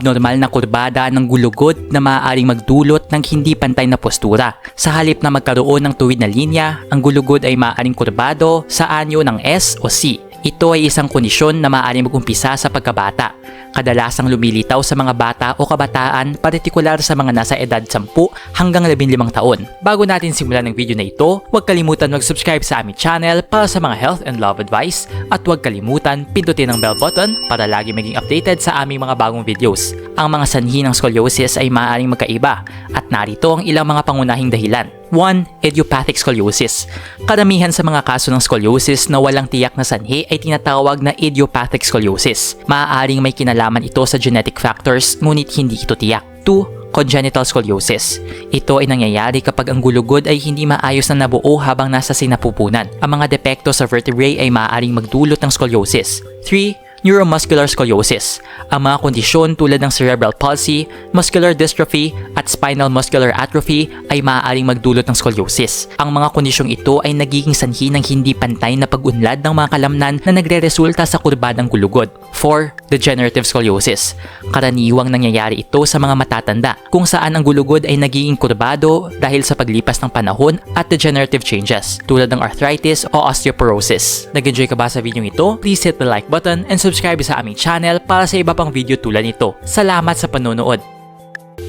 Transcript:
Normal na kurbada ng gulugod na maaaring magdulot ng hindi pantay na postura. Sa halip na magkaroon ng tuwid na linya, ang gulugod ay maaaring kurbado sa anyo ng S o C. Ito ay isang kondisyon na maaaring mag-umpisa sa pagkabata. Kadalasang lumilitaw sa mga bata o kabataan, partikular sa mga nasa edad 10 hanggang 15 taon. Bago natin simulan ng video na ito, huwag kalimutan mag-subscribe sa aming channel para sa mga health and love advice at huwag kalimutan pindutin ang bell button para lagi maging updated sa aming mga bagong videos. Ang mga sanhi ng scoliosis ay maaaring magkaiba at narito ang ilang mga pangunahing dahilan. 1. Idiopathic scoliosis. Karamihan sa mga kaso ng scoliosis na walang tiyak na sanhi ay tinatawag na idiopathic scoliosis. Maaaring may kinalaman ito sa genetic factors ngunit hindi ito tiyak. 2. Congenital scoliosis. Ito ay nangyayari kapag ang gulugod ay hindi maayos na nabuo habang nasa sinapupunan. Ang mga depekto sa vertebrae ay maaaring magdulot ng scoliosis. 3. Neuromuscular scoliosis. Ang mga kondisyon tulad ng cerebral palsy, muscular dystrophy, at spinal muscular atrophy ay maaaring magdulot ng scoliosis. Ang mga kondisyong ito ay nagiging sanhi ng hindi pantay na pag-unlad ng mga kalamnan na nagre-resulta sa kurbadang gulugod. 4. Degenerative scoliosis. Karaniwang nangyayari ito sa mga matatanda kung saan ang gulugod ay nagiging kurbado dahil sa paglipas ng panahon at degenerative changes tulad ng arthritis o osteoporosis. Nag-enjoy ka ba sa video ito? Please hit the like button and subscribe sa aming channel para sa iba pang video tulad nito. Salamat sa panonood!